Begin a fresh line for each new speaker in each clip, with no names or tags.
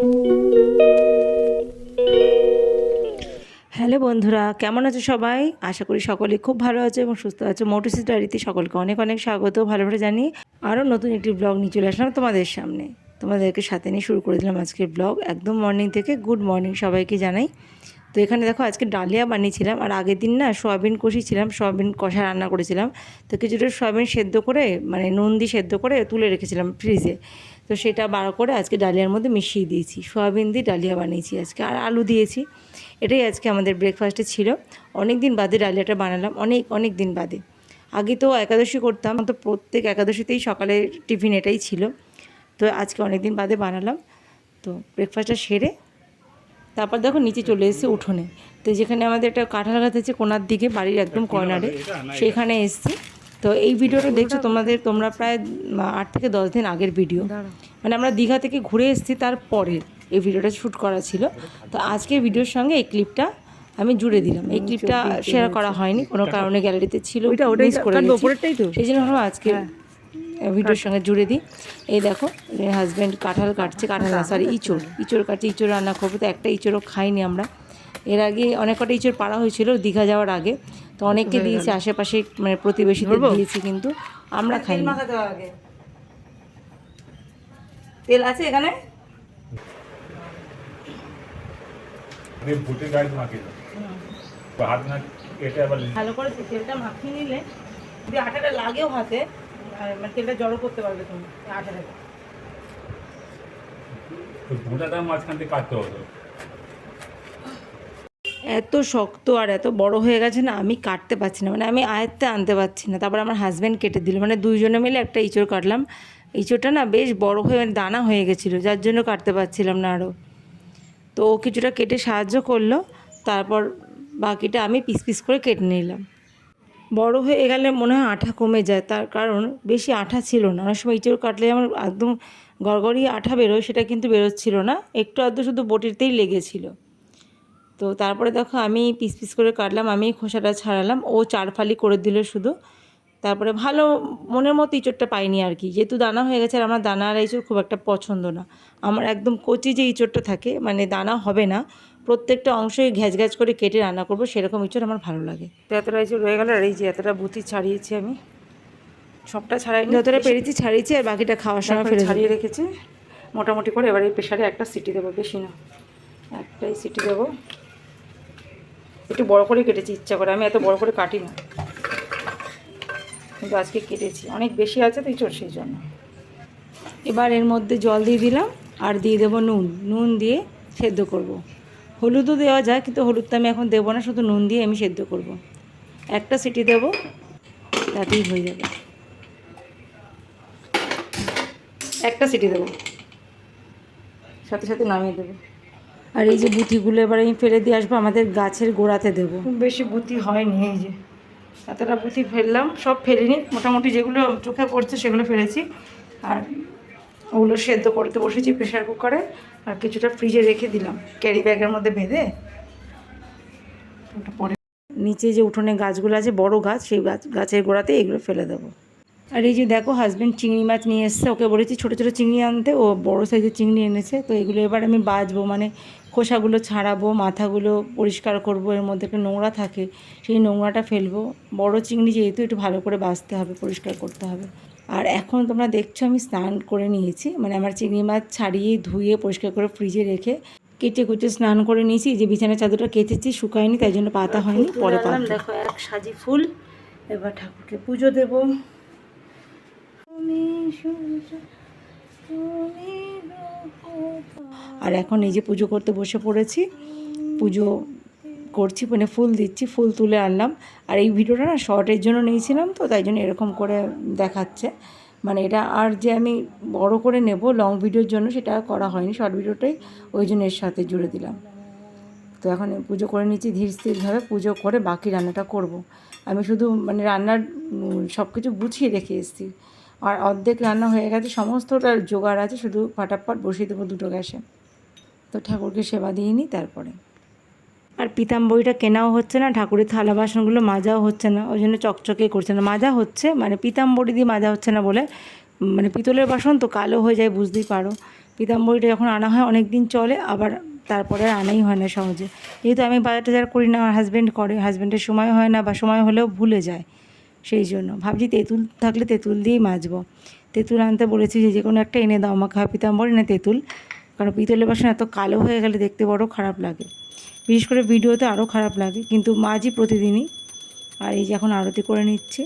Hello বন্ধুরা, কেমন আছো সবাই? আশা করি সকলে খুব ভালো আছে এবং সুস্থ আছে। মোটিসিস ডায়েরিতে সকলকে অনেক অনেক স্বাগত। ভালোভাবে জানি আরও নতুন একটি ব্লগ নিয়ে চলে আসলাম তোমাদের সামনে। তোমাদেরকে সাথে নিয়ে শুরু করে দিলাম আজকের ব্লগ। একদম মর্নিং থেকে গুড মর্নিং সবাইকে জানাই। তো এখানে দেখো, আজকে ডালিয়া বানিয়েছিলাম। আর আগের দিন না সয়াবিন কষিয়েছিলাম, সয়াবিন কষা রান্না করেছিলাম। তো কিছুটা সয়াবিন সেদ্ধ করে মানে নুন দিয়ে সেদ্ধ করে তুলে রেখেছিলাম ফ্রিজে তো সেটা বার করে আজকে ডালিয়ার মধ্যে মিশিয়ে দিয়েছি। সোয়াবিন দিয়ে ডালিয়া বানিয়েছি আজকে। আর আলু দিয়েছি। এটাই আজকে আমাদের ব্রেকফাস্টে ছিল। অনেক দিন বাদে ডালিয়াটা বানালাম। অনেক অনেক দিন বাদে। আগে তো একাদশী করতাম। তো প্রত্যেক একাদশীতেই সকালে টিফিন এটাই ছিল। তো আজকে অনেক দিন বাদে বানালাম। তো ব্রেকফাস্টটা সেরে তারপর দেখো নিচে চলে এসেছে উঠোনে। তো যেখানে আমাদের একটা কাঁঠাল গাছ আছে কোনার দিকে বাড়ির একদম কর্নারে সেখানে এসছি। তো এই ভিডিওটা দেখছ তোমাদের তোমরা প্রায় আট থেকে দশ দিন আগের ভিডিও। মানে আমরা দীঘা থেকে ঘুরে এসেছি তারপরের এই ভিডিওটা শ্যুট করা ছিল। তো আজকের ভিডিওর সঙ্গে এই ক্লিপটা আমি জুড়ে দিলাম। এই ক্লিপটা শেয়ার করা হয়নি কোনো কারণে গ্যালারিতে ছিল মিস করে। সেই জন্য ভাবলাম আজকে ভিডিওর সঙ্গে জুড়ে দিই। এই দেখো হাজব্যান্ড কাঁঠাল কাটছে কাঁঠাল না সরি ইঁচড়। ইঁচড় কাটছে ইঁচড় রান্না করব তো একটা ইঁচড়ও খাইনি আমরা। এর আগে অনেক কটা ইঁচড় পাড়া হয়েছিল দীঘা যাওয়ার আগে। তো অনেককে দিয়েছি আশেপাশে মানে প্রতিবেশীদের দিয়েছি কিন্তু আমরা খাইনি। তেল আছে এখানে?
আমি ভুটে মাখিয়ে দাও তো হাত না কেটে আবার
ভালো করে তেলটা মাখিয়ে নিলে যদি আটাটা লাগেও হাতে মানে তেলটা জড়ো করতে পারবে তুমি এই আটাটাকে।
ভুটাটা মাঝখান থেকে কাটতে হতো
এত শক্ত আর এত বড় হয়ে গেছে না, আমি কাটতে পারছি না। মানে আমি আয়ত্তে আনতে পারছি না। তারপর আমার হাজব্যান্ড কেটে দিল। মানে দুইজনে মিলে একটা ইঁচড় কাটলাম। ইঁচড়টা না বেশ বড় হয়ে মানে দানা হয়ে গেছিল, যার জন্য কাটতে পারছিলাম না আরও তো ও কিছুটা কেটে সাহায্য করল। তারপর বাকিটা আমি পিস পিস করে কেটে নিলাম। বড় হয়ে গেলে মনে হয় আঠা কমে যায়। তার কারণ বেশি আঠা ছিল না। অনেক সময় ইঁচড় কাটলে আমার একদম গড়গড়িয়ে আঠা বেরোয়, সেটা কিন্তু বেরোচ্ছিল না। একটু আধটু শুধু বটিতেই লেগেছিলো। তো তারপরে দেখো আমি পিস পিস করে কাটলাম আমি খোসাটা ছাড়ালাম ও চার ফালি করে দিল শুধু। তারপরে ভালো মনের মতো ইঁচড়টা পাইনি আর কি যেহেতু দানা হয়ে গেছে আর আমার দানা আর ইঁচড় খুব একটা পছন্দ না। আমার একদম কচি যে ইঁচড়টা থাকে মানে দানা হবে না প্রত্যেকটা অংশই ঘ্যাচ ঘ্যাচ করে কেটে রান্না করব সেরকম ইঁচড় আমার ভালো লাগে। তো এতটা ইঁচড় রয়ে গেল আর এই যে এতটা বুতি ছাড়িয়েছি আমি। সবটা ছাড়াই যতটা পেরেছি ছাড়িয়েছি আর বাকিটা খাওয়ার সময় ফেলে ছাড়িয়ে রেখেছি। মোটামুটি করে এবার এই প্রেশারে একটা সিটি দেবো বেশি না। একটাই সিটি দেবো। একটু বড় করে কেটেছি, ইচ্ছা করে। আমি এত বড় করে কাটি না কিন্তু আজকে কেটেছি। অনেক বেশি আছে তো চোর সেই জন্য। এবার এর মধ্যে জল দিয়ে দিলাম আর দিয়ে দেবো নুন। নুন দিয়ে সেদ্ধ করব। হলুদও দেওয়া যায়, কিন্তু হলুদটা আমি এখন দেবো না, শুধু নুন দিয়ে আমি সেদ্ধ করব। একটা সিটি দেবো, তাতেই হয়ে যাবে। একটা সিটি দেবো। সাথে সাথে নামিয়ে দেবো। আর এই যে বুতিগুলো এবার আমি ফেলে দিয়ে আসব আমাদের গাছের গোড়াতে দেবো। বেশি বুতি হয়নি এই যে। এতটা বুতি ফেললাম সব ফেলিনি। মোটামুটি যেগুলো চোখে পড়ছে সেগুলো ফেলেছি। আর ওগুলো সেদ্ধ করতে বসেছি প্রেশার কুকারে। আর কিছুটা ফ্রিজে রেখে দিলাম ক্যারি ব্যাগের মধ্যে বেঁধে পরে নিচে যে উঠোনে গাছগুলো আছে বড় গাছ সেই গাছ গাছের গোড়াতে এগুলো ফেলে দেবো। আর এই যে দেখো হাজব্যান্ড চিংড়ি মাছ নিয়ে এসছে। ওকে বলেছি ছোটো ছোটো চিংড়ি আনতে ও বড় সাইজের চিংড়ি এনেছে। তো এগুলো এবার আমি বাজবো মানে খোসাগুলো ছাড়াবো মাথাগুলো পরিষ্কার করব এর মধ্যে একটা নোংরা থাকে সেই নোংরাটা ফেলব। বড় চিংড়ি যেহেতু একটু ভালো করে বাছতে হবে পরিষ্কার করতে হবে। আর এখন তোমরা দেখছ আমি স্নান করে নিয়েছি মানে আমার চিংড়ি মাছ ছাড়িয়ে ধুয়ে পরিষ্কার করে ফ্রিজে রেখে কেটে কুচে স্নান করে নিয়েছি। যে বিছানা চাদরটা কেটেছি শুকায়নি তাই জন্য পাতা হয়নি পরে পাতা। দেখো এক সাজি ফুল। এবার ঠাকুরকে পুজো দেবো। আর এখন এই যে পুজো করতে বসে পড়েছি, পুজো করছি মানে ফুল দিচ্ছি, ফুল তুলে আনলাম। আর এই ভিডিওটা না শর্টের জন্য নিয়েছিলাম তো, তাই জন্য এরকম করে দেখাচ্ছে। মানে এটা আর যে আমি বড় করে নেব লং ভিডিওর জন্য সেটা করা হয়নি শর্ট ভিডিওটাই ওই জন্য এর সাথে জুড়ে দিলাম। তো এখন পুজো করে নিচ্ছি ধীর স্থিরভাবে পুজো করে বাকি রান্নাটা করব। আমি শুধু মানে রান্নার সব কিছু গুছিয়ে রেখে এসেছি। আর অর্ধেক রান্না হয়ে গেছে, সমস্তটা জোগাড় আছে, শুধু ফাটাফাট বসিয়ে দেবো দুটো গ্যাসে। তো ঠাকুরকে সেবা দিয়ে নিই তারপরে। আর পিতাম্বরীটা কেনাও হচ্ছে না, ঠাকুরের থালা বাসনগুলো মাজাও হচ্ছে না, ওই জন্য চকচকে করছে না। মাজা হচ্ছে মানে পিতাম্বরী দিয়ে মাজা হচ্ছে না বলে মানে পিতলের বাসন তো কালো হয়ে যায়, বুঝতেই পারো। তো পিতাম্বরীটা যখন আনা হয় অনেক দিন চলে, আবার তারপরে আর আনাই হয় না সহজে। যেহেতু আমি বাজার টাজার করি না, আমার হাজব্যান্ড করে হাজব্যান্ডের সময় হয় না, বা সময় হলেও ভুলে যায়। সেই জন্য। ভাবছি তেঁতুল থাকলে তেঁতুল দিয়েই মাজবো। তেঁতুল আনতে বলেছি যে যে কোনো একটা এনে দাও আমাকে। হা পিতাম বলে না তেঁতুল। কারণ পিতলের বাসন এত কালো হয়ে গেলে দেখতে বড় খারাপ লাগে। বিশেষ করে ভিডিওতে আরও খারাপ লাগে। কিন্তু মাঝি প্রতিদিনই। আর এই যে এখন আরতি করে নিচ্ছে।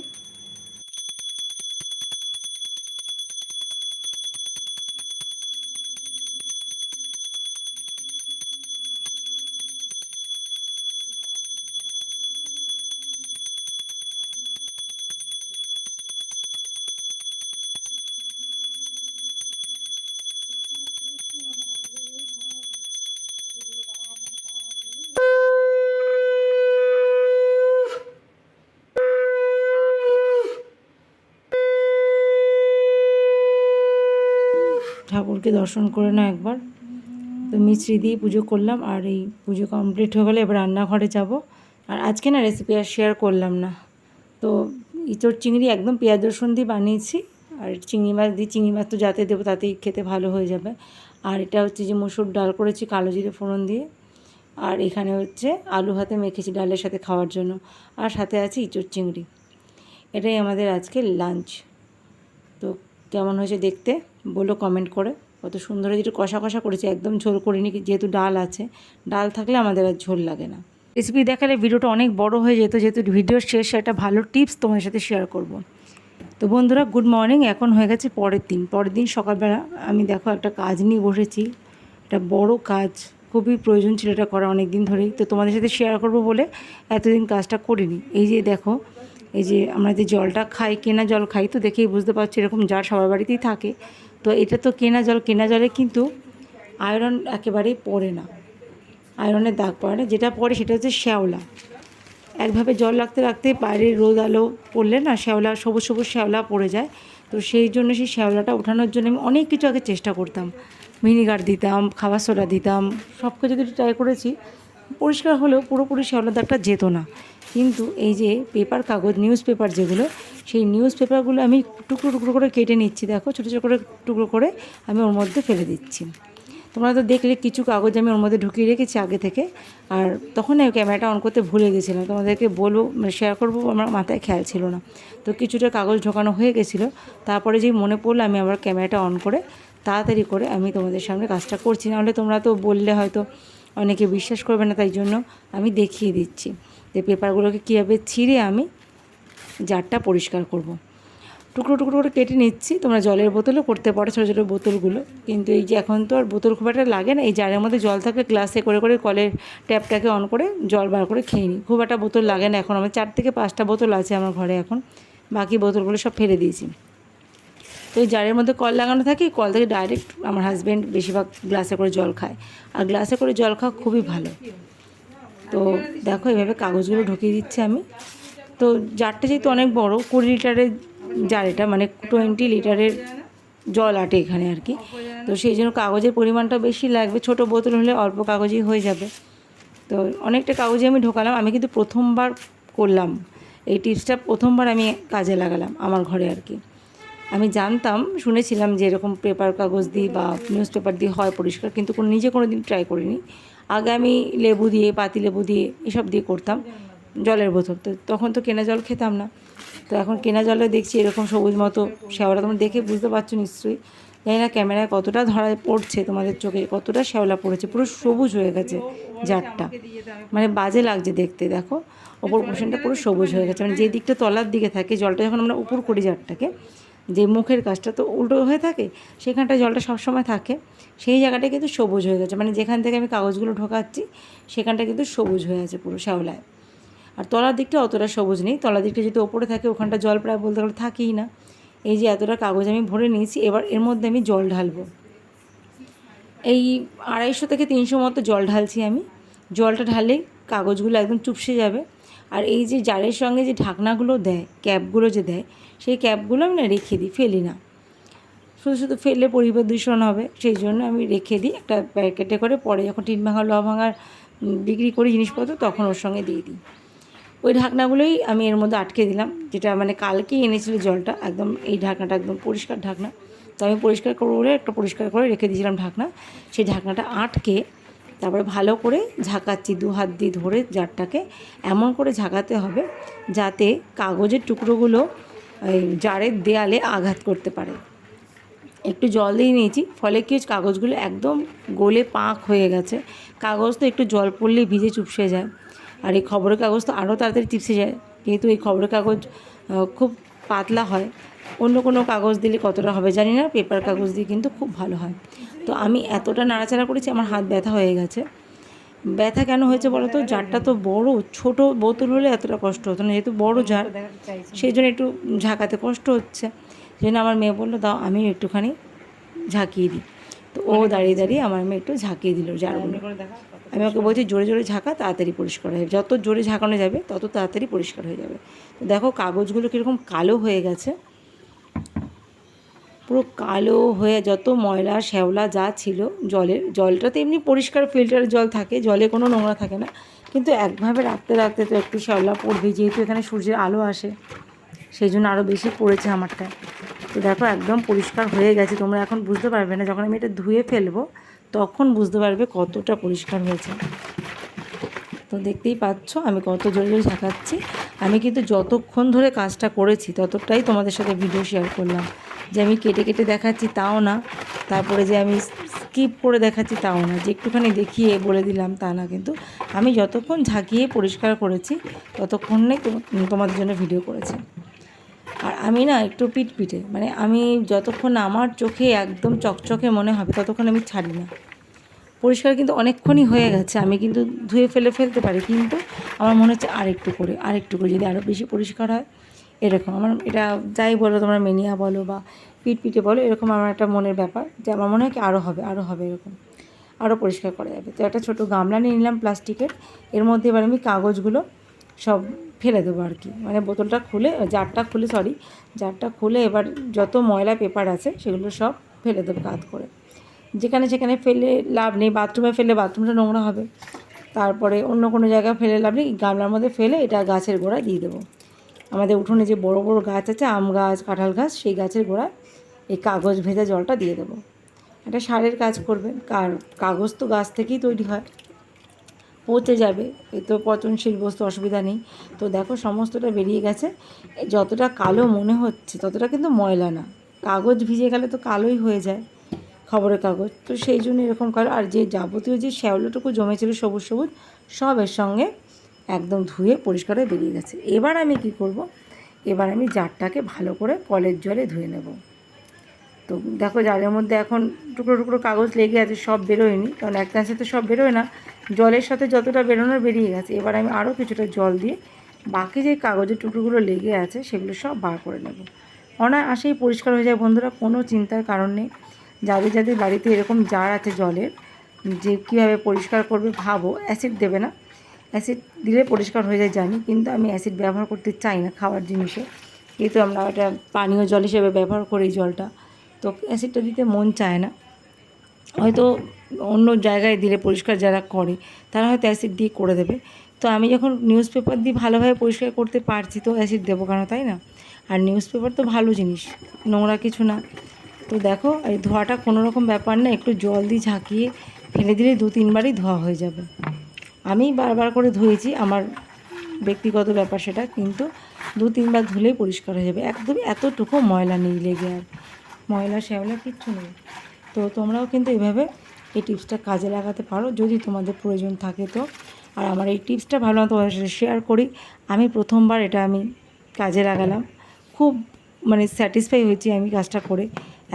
ঠাকুরকে দর্শন করে না একবার। তো মিশ্রি দিয়ে পুজো করলাম আর এই পুজো কমপ্লিট হয়ে গেলে, এবার রান্নাঘরে যাব। আর আজকে না রেসিপি আর শেয়ার করলাম না। তো ইঁচড় চিংড়ি একদম পেঁয়াজ রসুন দিয়ে বানিয়েছি, আর চিংড়ি মাছ দিয়ে, চিংড়ি মাছ তো যাতে দেবো তাতেই খেতে ভালো হয়ে যাবে। আর এটা হচ্ছে যে মসুর ডাল করেছি কালো জিরে ফোড়ন দিয়ে। আর এখানে হচ্ছে আলু হাতে মেখেছি ডালের সাথে খাওয়ার জন্য। আর সাথে আছে ইঁচড় চিংড়ি। এটাই আমাদের আজকে লাঞ্চ তো কেমন হয়েছে দেখতে? বলো কমেন্ট করে। কত সুন্দর হয়েছে, একটু কষা কষা করেছি, একদম ঝোল করিনি যেহেতু ডাল আছে। ডাল থাকলে আমাদের আর ঝোল লাগে না। রেসিপি দেখালে ভিডিওটা অনেক বড় হয়ে যেত, যেহেতু ভিডিওর শেষ একটা ভালো টিপস তোমাদের সাথে শেয়ার করব। তো বন্ধুরা গুড মর্নিং এখন হয়ে গেছে পরের দিন। পরের দিন সকালবেলা আমি দেখো একটা কাজ নিয়ে বসেছি। একটা বড় কাজ, খুবই প্রয়োজন ছিল এটা করা অনেক দিন ধরেই। তো তোমাদের সাথে শেয়ার করব বলে এতদিন কাজটা করিনি। এই যে দেখো এই যে আমরা যে জলটা খাই, কেনা জল খাই, তো দেখেই বুঝতে পারছি এরকম যার সবার বাড়িতেই থাকে। তো এটা তো কেনা জল, কেনা জলে কিন্তু আয়রন একেবারেই পড়ে না। আয়রনের দাগ পড়ে না। যেটা পড়ে সেটা হচ্ছে শ্যাওলা। একভাবে জল রাখতে রাখতে বাইরে রোদ আলো পড়লে না শ্যাওলা, সবুজ সবুজ শ্যাওলা পড়ে যায়। তো সেই জন্য সেই শ্যাওলাটা ওঠানোর জন্য আমি অনেক কিছু আগে চেষ্টা করতাম। ভিনিগার দিতাম, খাবার সোডা দিতাম সব কিছু যদি ট্রাই করেছি। পরিষ্কার হলেও পুরোপুরি শ্যাওলার দাগটা যেত না। কিন্তু এই যে পেপার, কাগজ নিউজ পেপার যেগুলো, সেই নিউজ পেপারগুলো আমি টুকরো টুকরো করে কেটে নিচ্ছি। দেখো, ছোটো ছোটো করে টুকরো করে আমি ওর মধ্যে ফেলে দিচ্ছি। তোমরা তো দেখলে কিছু কাগজ আমি ওর মধ্যে ঢুকিয়ে রেখেছি আগে থেকে। আর তখন আমি ক্যামেরাটা অন করতে ভুলে গেছিলাম। তোমাদেরকে বলব মানে শেয়ার করব, আমার মাথায় খেয়াল ছিল না। তো কিছুটা কাগজ ঢোকানো হয়ে গেছিল। তারপরে যেই মনে পড়ল, আমি আবার ক্যামেরাটা অন করে তাড়াতাড়ি করে আমি তোমাদের সামনে কাজটা করছি। নাহলে তোমরা তো বললে হয়তো অনেকে বিশ্বাস করবে না, তাই জন্য আমি দেখিয়ে দিচ্ছি। যে পেপারগুলোকে কীভাবে ছিঁড়ে আমি জারটা পরিষ্কার করব। টুকরো টুকরো করে কেটে নিচ্ছি, তোমরা জলের বোতলও করতে পারো ছোটো ছোটো বোতলগুলো। কিন্তু এই যে এখন তো আর বোতল খুব একটা লাগে না, এই জারের মধ্যে জল থাকলে গ্লাসে করে করে কলের ট্যাপটাকে অন করে জল বার করে খেয়ে নিই। খুব একটা বোতল লাগে না এখন, আমার চার থেকে পাঁচটা বোতল আছে আমার ঘরে এখন, বাকি বোতলগুলো সব ফেলে দিয়েছি। তো এই জারের মধ্যে কল লাগানো থাকে কল থেকে ডাইরেক্ট আমার হাজব্যান্ড বেশিরভাগ গ্লাসে করে জল খায়। আর গ্লাসে করে জল খাওয়া খুবই ভালো। তো দেখো, এভাবে কাগজগুলো ঢুকিয়ে দিচ্ছি আমি। তো জারটা যেহেতু অনেক বড়, কুড়ি লিটারের জার এটা মানে টোয়েন্টি লিটারের জল আটে এখানে আর কি। তো সেই জন্য কাগজের পরিমাণটা বেশি লাগবে, ছোট বোতল হলে অল্প কাগজেই হয়ে যাবে। তো অনেকটা কাগজে আমি ঢোকালাম, আমি কিন্তু প্রথমবার করলাম। এই টিপসটা প্রথমবার আমি কাজে লাগালাম আমার ঘরে আর কি। আমি জানতাম, শুনেছিলাম যে এরকম পেপার কাগজ দিয়ে বা নিউজ পেপার দিয়ে হয় পরিষ্কার, কিন্তু কোনো নিজে কোনো দিন ট্রাই করিনি। আগে আমি লেবু দিয়ে, পাতি লেবু দিয়ে এসব দিয়ে করতাম, জলের বোতল। তো তখন তো কেনা জল খেতাম না। তো এখন কেনা জলে দেখছি এরকম সবুজ মতো শ্যাওলা, তোমরা দেখে বুঝতে পারছ নিশ্চয়ই। জানি না ক্যামেরায় কতটা ধরা পড়ছে তোমাদের চোখে, কতটা শ্যাওলা পড়েছে, পুরো সবুজ হয়ে গেছে জারটা। মানে বাজে লাগছে দেখতে, দেখো। ওপর পোর্শনটা পুরো সবুজ হয়ে গেছে। মানে যে দিকটা তলার দিকে থাকে, জলটা যখন আমরা উপর করি জারটাকে যে মুখের কাজটা তো উল্টো হয়ে থাকে, সেখানটায় জলটা সবসময় থাকে। সেই জায়গাটা কিন্তু সবুজ হয়ে গেছে। মানে যেখান থেকে আমি কাগজগুলো ঢোকাচ্ছি, সেখানটা কিন্তু সবুজ হয়ে আছে পুরো শ্যাওলায়। আর তলার দিকটা অতটা সবুজ নেই। তলার দিকটা যদি ওপরে থাকে, ওখানটা জল প্রায় বলতে গেলে থাকেই না। এই যে এতটা কাগজ আমি ভরে নিয়েছি, এবার এর মধ্যে আমি জল ঢালবো। এই আড়াইশো থেকে তিনশো মতো জল ঢালছি আমি। জলটা ঢাললেই কাগজগুলো একদম চুপসে যাবে। আর এই যে জারের সঙ্গে যে ঢাকনাগুলো দেয়, ক্যাপগুলো যে দেয় সেই ক্যাপগুলো আমি না রেখে দিই, ফেলি না। শুধু শুধু ফেললে পরিবেশ দূষণ হবে, সেই জন্য আমি রেখে দিই একটা প্যাকেটে করে, পরে যখন টিন ভাঙা ল ভাঙার বিক্রি করি জিনিসপত্র, তখন ওর সঙ্গে দিয়ে দিই। ওই ঢাকনাগুলোই আমি এর মধ্যে আটকে দিলাম, যেটা মানে কালকেই এনেছিল জলটা, একদম এই ঢাকনাটা একদম পরিষ্কার ঢাকনা। তো আমি পরিষ্কার করে একটা পরিষ্কার করে রেখে দিয়েছিলাম ঢাকনা। সেই ঢাকনাটা আটকে তারপরে ভালো করে ঝাঁকাচ্ছি, দু হাত দিয়ে ধরে জারটাকে, এমন করে ঝাঁকাতে হবে যাতে কাগজের টুকরোগুলো ওই জারের দেয়ালে আঘাত করতে পারে। একটু জল দিয়ে নিয়েছি, ফলে কি হচ্ছে কাগজগুলো একদম গোলে পাক হয়ে গেছে। কাগজ তো একটু জল পড়লেই ভিজে চুপসে যায়। আর এই খবরের কাগজ তো আরও তাড়াতাড়ি চিপসে যায়। যেহেতু এই খবরের কাগজ খুব পাতলা হয়। অন্য কোনো কাগজ দিলে কতটা হবে জানি না, পেপার কাগজ দিয়ে কিন্তু খুব ভালো হয়। তো আমি এতটা নাড়াচাড়া করেছি, আমার হাত ব্যথা হয়ে গেছে। ব্যথা কেন হয়েছে বলো তো? জারটা তো বড় ছোট বোতল হলে এতটা কষ্ট হতো না। যেহেতু বড় জার সেই জন্য একটু ঝাঁকাতে কষ্ট হচ্ছে। সেই জন্য আমার মেয়ে বলল দাও আমি একটুখানি ঝাঁকিয়ে দিই। তো ও দাঁড়িয়ে দাঁড়িয়ে আমার মেয়ে একটু ঝাঁকিয়ে দিল জারগুলো। আমি ওকে বলছি জোরে জোরে ঝাঁকা তাড়াতাড়ি পরিষ্কার হয়ে যত জোরে ঝাঁকানো যাবে তত তাড়াতাড়ি পরিষ্কার হয়ে যাবে। তো দেখো কাগজগুলো কীরকম কালো হয়ে গেছে। পুরো কালো হয়ে যত ময়লা শ্যাওলা যা ছিল জলের, জলটা তো এমনি পরিষ্কার ফিল্টারের জল থাকে, জলে কোনো নোংরা থাকে না। কিন্তু একভাবে রাখতে রাখতে তো একটু শ্যাওলা পড়বে, যেহেতু এখানে সূর্যের আলো আসে সেই জন্য আরও বেশি পড়েছে আমারটা। তো দেখো একদম পরিষ্কার হয়ে গেছে, তোমরা এখন বুঝতে পারবে না, যখন আমি এটা ধুয়ে ফেলব, তখন বুঝতে পারবে কতটা পরিষ্কার হয়েছে। তো দেখতেই পাচ্ছ, আমি কত জোরে জোরে ঝাঁকাচ্ছি। আমি কিন্তু যতক্ষণ ধরে কাজটা করেছি, ততটাই তোমাদের সাথে ভিডিও শেয়ার করলাম। যে আমি কেটে কেটে দেখাচ্ছি তাও না, তারপরে যে আমি স্কিপ করে দেখাচ্ছি তাও না। যে একটুখানি দেখিয়ে বলে দিলাম তা না, কিন্তু আমি যতক্ষণ ঝাঁকিয়ে পরিষ্কার করেছি, ততক্ষণে তোমাদের জন্য ভিডিও করেছি। আর আমি না একটু পিটপিটে মানে আমি যতক্ষণ আমার চোখে একদম চকচকে মনে হবে, ততক্ষণ আমি ছাড়ি না। পরিষ্কার কিন্তু অনেকক্ষণই হয়ে গেছে। আমি কিন্তু ধুয়ে ফেলে ফেলতে পারি, কিন্তু আমার মনে হচ্ছে আরেকটু করে আরেকটু করে যদি আরও বেশি পরিষ্কার হয়, এরকম আমার এটা যাই বলো তোমরা মেনিয়া বলো বা পিটপিটে বলো, এরকম আমার একটা মনের ব্যাপার যে আমার মনে হয় কি আরও হবে আরও হবে এরকম আরও পরিষ্কার করা যাবে। তো একটা ছোটো গামলা নিয়ে নিলাম প্লাস্টিকের, এর মধ্যে এবার আমি কাগজগুলো সব ফেলে দেবো আর কি। মানে বোতলটা খুলে, জারটা খুলে সরি জারটা খুলে এবার যত ময়লা পেপার আছে সেগুলো সব ফেলে দেবো কাত করে। যেখানে সেখানে ফেলে লাভ নেই, বাথরুমে ফেলে বাথরুমটা নোংরা হবে। তারপরে অন্য কোনো জায়গায় ফেলে লাভ নেই, গামলার মধ্যে ফেলে এটা গাছের গোড়ায় দিয়ে দেবো। আমাদের উঠোনে যে বড় বড় গাছ আছে, আম গাছ, কাঁঠাল গাছ, সেই গাছের গোড়ায় এই কাগজ ভেজা জলটা দিয়ে দেবো। একটা সারের কাজ করবে, কার কাগজ তো গাছ থেকেই তৈরি হয়। পচে যাবে, এ তো পচনশীল বস্তু, অসুবিধা নেই। তো দেখো সমস্তটা বেরিয়ে গেছে। যতটা কালো মনে হচ্ছে, ততটা কিন্তু ময়লা না। কাগজ ভিজে গেলে তো কালোই হয়ে যায়। খবরের কাগজ। তো সেই জন্য এরকম কালো আর যে যাবতীয় যে শ্যাওলাটুকু জমেছিল সবুজ সবুজ, সব এর সঙ্গে একদম ধুয়ে পরিষ্কার হয়ে বেরিয়ে গেছে। এবার আমি কি করব? এবার আমি জারটাকে ভালো করে কলের জলে ধুয়ে নেব। তো দেখো জারের মধ্যে এখন টুকরো টুকরো কাগজ লেগে আছে, সব বেরোয়নি। কারণ একটা সাথে সব বেরোয় না। জলের সাথে যতটা বেরোনোর বেরিয়ে গেছে। এবার আমি আরও কিছুটা জল দিয়ে বাকি যে কাগজের টুকরোগুলো লেগে আছে, সেগুলো সব বার করে নেব। অনায়াসেই পরিষ্কার হয়ে যায়। বন্ধুরা, কোনো চিন্তার কারণ নেই। যাদের যাদের বাড়িতে এরকম জার আছে জলের, যে কীভাবে পরিষ্কার করবে ভাবো অ্যাসিড দেবে না। অ্যাসিড দিলে পরিষ্কার হয়ে যায় জানি, কিন্তু আমি অ্যাসিড ব্যবহার করতে চাই না খাওয়ার জিনিসে। যেহেতু আমরা এটা পানীয় জল হিসেবে ব্যবহার করি জলটা, তো অ্যাসিডটা দিতে মন চায় না। হয়তো অন্য জায়গায় দিলে পরিষ্কার যারা করে, তারা হয়তো অ্যাসিড দিয়ে করে দেবে। তো আমি যখন নিউজ পেপার দিয়ে ভালোভাবে পরিষ্কার করতে পারছি, তো অ্যাসিড দেবো কেন, তাই না? আর নিউজ পেপার তো ভালো জিনিস, নোংরা কিছু না। তো দেখো, এই ধোয়াটা কোনো রকম ব্যাপার না, একটু জল দিয়ে ঝাঁকিয়ে ফেলে দিলে দু তিনবারই ধোয়া হয়ে যাবে। আমি বারবার করে ধুয়েছি, আমার ব্যক্তিগত ব্যাপার সেটা, কিন্তু দু তিনবার ধুলেই পরিষ্কার হয়ে যাবে। একদম এতটুকু ময়লা নেই লেগে আর, ময়লা শ্যাওলা কিচ্ছু নেই। তো তোমরাও কিন্তু এভাবে এই টিপসটা কাজে লাগাতে পারো, যদি তোমাদের প্রয়োজন থাকে তো। আর আমার এই টিপসটা ভালো না তোমাদের সাথে শেয়ার করি। আমি প্রথমবার এটা আমি কাজে লাগালাম। খুব মানে স্যাটিসফাই হয়েছি আমি কাজটা করে।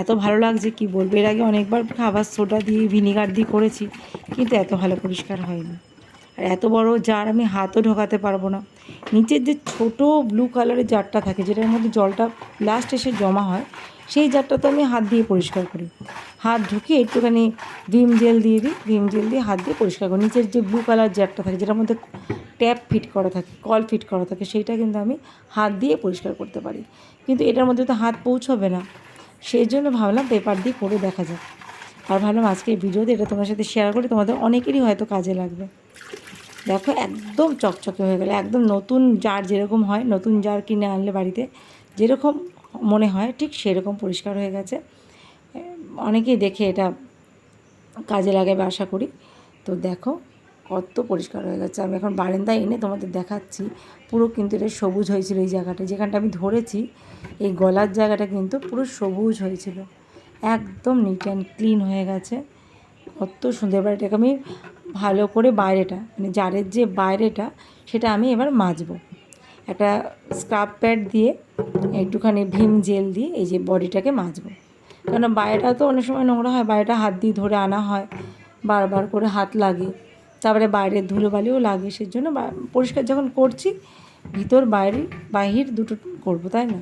এত ভালো লাগছে, কি বলব? এর আগে অনেকবার খাবার সোডা দিয়ে, ভিনিগার দিয়ে করেছি, কিন্তু এত ভালো পরিষ্কার হয়নি। আর এত বড় জার আমি হাতও ঢোকাতে পারব না। নিচের যে ছোট ব্লু কালারের জারটা থাকে, যেটার মধ্যে জলটা লাস্ট এসে জমা হয়, সেই জারটা তো আমি হাত দিয়ে পরিষ্কার করি। হাত ঢুকিয়ে একটুখানি ভিম জেল দিয়ে দিই ভিম জেল দিয়ে হাত দিয়ে পরিষ্কার করি। নিচের যে ব্লু কালার জারটা থাকে, যেটার মধ্যে ট্যাপ ফিট করা থাকে কল ফিট করা থাকে, সেইটা কিন্তু আমি হাত দিয়ে পরিষ্কার করতে পারি। কিন্তু এটার মধ্যে তো হাত পৌঁছবে না। সেই জন্য ভাবলাম পেপার দিয়ে করে দেখা যাক। আর ভাবলাম আজকে ভিডিওতে এটা তোমার সাথে শেয়ার করি, তোমাদের অনেকেরই হয়তো কাজে লাগবে। দেখো, একদম চকচকে হয়ে গেল, একদম নতুন জার যেরকম হয়, নতুন জার কিনে আনলে বাড়িতে যেরকম মনে হয়, ঠিক সেরকম পরিষ্কার হয়ে গেছে। অনেকেই দেখে এটা কাজে লাগাবে, আশা করি। তো দেখো কত পরিষ্কার হয়ে গেছে। আমি এখন বারান্দায় এনে তোমাদের দেখাচ্ছি। পুরো কিন্তু এটা সবুজ হয়েছিল এই জায়গাটা। যেখানটা আমি ধরেছি, এই গলার জায়গাটা কিন্তু পুরো সবুজ হয়েছিল। একদম নিট অ্যান্ড ক্লিন হয়ে গেছে। কত সুন্দর। এবার এটাকে আমি ভালো করে বাইরেটা মানে জারের যে বাইরেটা, সেটা আমি এবার মাজবো। একটা স্ক্রাব প্যাড দিয়ে, একটুখানি ভীম জেল দিয়ে এই যে বডিটাকে মাজবো। কেন বাইরেটা তো অনেক সময় নোংরা হয়, বাইরেটা হাত দিয়ে ধরে আনা হয়, বারবার করে হাত লাগে। তারপরে বাইরের ধুলোবালিও লাগে সেই জন্য পরিষ্কার যখন করছি, ভিতর, বাইরে, বাহির দুটো করব, তাই না?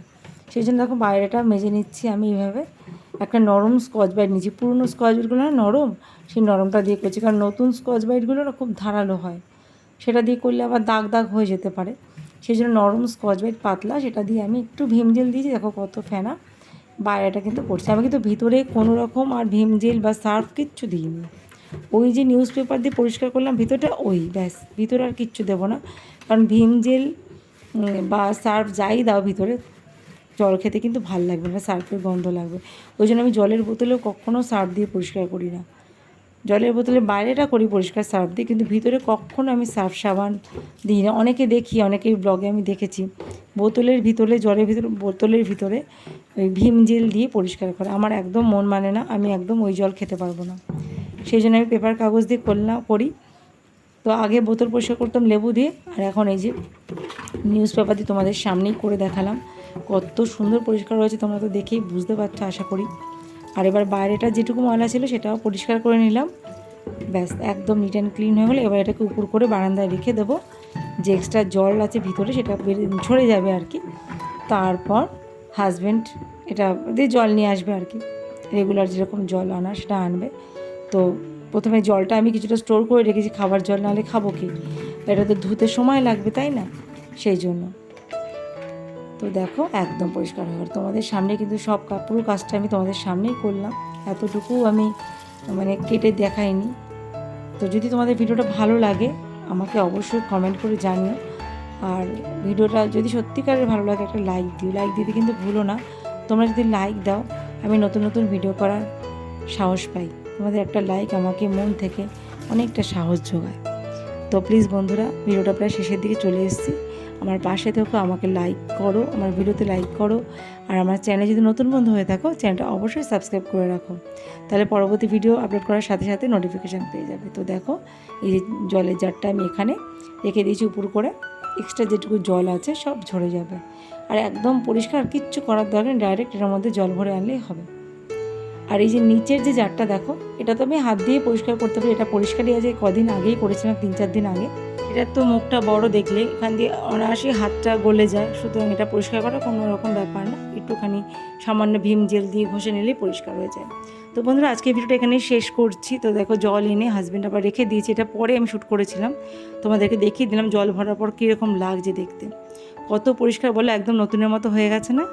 সেই জন্য দেখো বাইরেটা মেজে নিচ্ছি আমি এইভাবে। একটা নরম স্কচ বাইট নিচ্ছি পুরনো স্কচ বাইটগুলো না নরম, সেই নরমটা দিয়ে করছি। কারণ নতুন স্কচ বাইটগুলো না খুব ধারালো হয়। সেটা দিয়ে করলে আবার দাগ দাগ হয়ে যেতে পারে। সেই জন্য নরম স্কচ বাইট পাতলা, সেটা দিয়ে আমি একটু ভীম জেল দিয়েছি। দেখো কত ফেনা। বাইরেটা কিন্তু করছি। আমি কিন্তু ভিতরে কোনো রকম আর ভীম জেল বা সার্ফ কিচ্ছু দিইনি। ওই যে নিউজ পেপার দিয়ে পরিষ্কার করলাম, ভিতরটা ওই, ব্যাস, ভিতরে আর কিচ্ছু দেবো না। কারণ ভীম জেল বা সার্ফ যাই দাও ভিতরে, জল খেতে কিন্তু ভালো লাগবে না, সার্ফের গন্ধ লাগবে। ওই জন্য আমি জলের বোতলেও কখনও সার্ফ দিয়ে পরিষ্কার করি না। জলের বোতলে বাইরেটা করি পরিষ্কার সার্ফ দিয়ে, কিন্তু ভিতরে কখনো আমি সার্ফ সাবান দিই না। অনেকে দেখি, অনেকের ব্লগে আমি দেখেছি, বোতলের ভিতরে, জলের ভিতরে, বোতলের ভিতরে ওই ভীম জেল দিয়ে পরিষ্কার করে। আমার একদম মন মানে না, আমি একদম ওই জল খেতে পারব না। সেই জন্য আমি পেপার কাগজ দিয়ে করলাম করি তো আগে বোতল পরিষ্কার করতাম, লেবু দিয়ে। আর এখন এই যে নিউজ পেপার দিয়ে তোমাদের সামনেই করে দেখালাম। কত সুন্দর পরিষ্কার হয়েছে, তোমরা তো দেখেই বুঝতে পারছ, আশা করি। আর এবার বাইরেটা যেটুকু ময়লা ছিল, সেটাও পরিষ্কার করে নিলাম। ব্যাস, একদম নিট অ্যান্ড ক্লিন হয়ে গেলো। এবার এটাকে উপর করে বারান্দায় রেখে দেবো। যে এক্সট্রা জল আছে ভিতরে, সেটা ঝরে যাবে আর কি। তারপর হাজব্যান্ড এটা, দিয়ে জল নিয়ে আসবে আর কি। রেগুলার যেরকম জল আনা সেটা আনবে। তো প্রথমে জলটা আমি কিছুটা স্টোর করে রেখেছি, খাবার জল নাহলে খাব কি? এটা তো ধুতে সময় লাগবে, তাই না? সেই জন্য। তো দেখো, একদম পরিষ্কার হয়ে তোমাদের সামনে কিন্তু সব পুরো কাজটা আমি তোমাদের সামনেই করলাম। এতটুকু আমি মানে কেটে দেখাইনি। তো যদি তোমাদের ভিডিওটা ভালো লাগে, আমাকে অবশ্যই কমেন্ট করে জানিও। আর ভিডিওটা যদি সত্যিকারের ভালো লাগে, একটা লাইক দিও। লাইক দিতে কিন্তু ভুলো না। তোমরা যদি লাইক দাও, আমি নতুন নতুন ভিডিও করার সাহস পাই। তোমাদের একটা লাইক আমাকে মন থেকে অনেকটা সাহস যোগায়। তো প্লিজ বন্ধুরা, ভিডিওটা প্রায় শেষের দিকে চলে এসেছি। আমার পাশে থেকো, আমাকে লাইক করো, আমার ভিডিওতে লাইক করো। আর আমার চ্যানেলে যদি নতুন বন্ধু হয়ে থাকো চ্যানেলটা অবশ্যই সাবস্ক্রাইব করে রাখো। তাহলে পরবর্তী ভিডিও আপলোড করার সাথে সাথে নোটিফিকেশান পেয়ে যাবে। তো দেখো, এই যে জলের জারটা আমি এখানে রেখে দিয়েছি উপর করে। এক্সট্রা যেটুকু জল আছে, সব ঝরে যাবে। আর একদম পরিষ্কার কিচ্ছু করার দরকার ডাইরেক্ট এটার মধ্যে জল ভরে আনলেই হবে। আর এই যে নিচের যে জারটা দেখো, এটা তো আমি হাত দিয়ে পরিষ্কার করতে পারি, এটা পরিষ্কারই আছে, কদিন আগেই করেছিলাম, তিন চার দিন আগে। এটার তো মুখটা বড় দেখলে, এখান দিয়ে অনায়াসই হাতটা গলে যায়, সুতরাং এটা পরিষ্কার করা কোনো রকম ব্যাপার না, একটুখানি সামান্য ভীম জেল দিয়ে ঘষে নিলেই পরিষ্কার হয়ে যায়। তো বন্ধুরা, আজকে ভিডিওটা এখানেই শেষ করছি। তো দেখো, জল এনে হাজব্যান্ড আবার রেখে দিয়েছি, এটা পরে আমি শ্যুট করেছিলাম। তোমাদেরকে দেখিয়ে দিলাম জল ভরার পর কীরকম লাগছে দেখতে। কত পরিষ্কার বলে, একদম নতুনের মতো হয়ে গেছে না?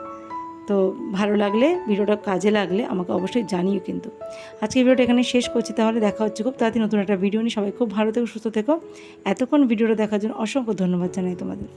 তো ভালো লাগলে, ভিডিওটা কাজে লাগলে আমাকে অবশ্যই জানিও কিন্তু। আজকে ভিডিওটা এখানে শেষ করছি, তাহলে দেখা হচ্ছে খুব তাড়াতাড়ি নতুন একটা ভিডিও নিয়ে। সবাই খুব ভালো থেকো, সুস্থ থেকো। এতক্ষণ ভিডিওটা দেখার জন্য অসংখ্য ধন্যবাদ জানাই তোমাদের।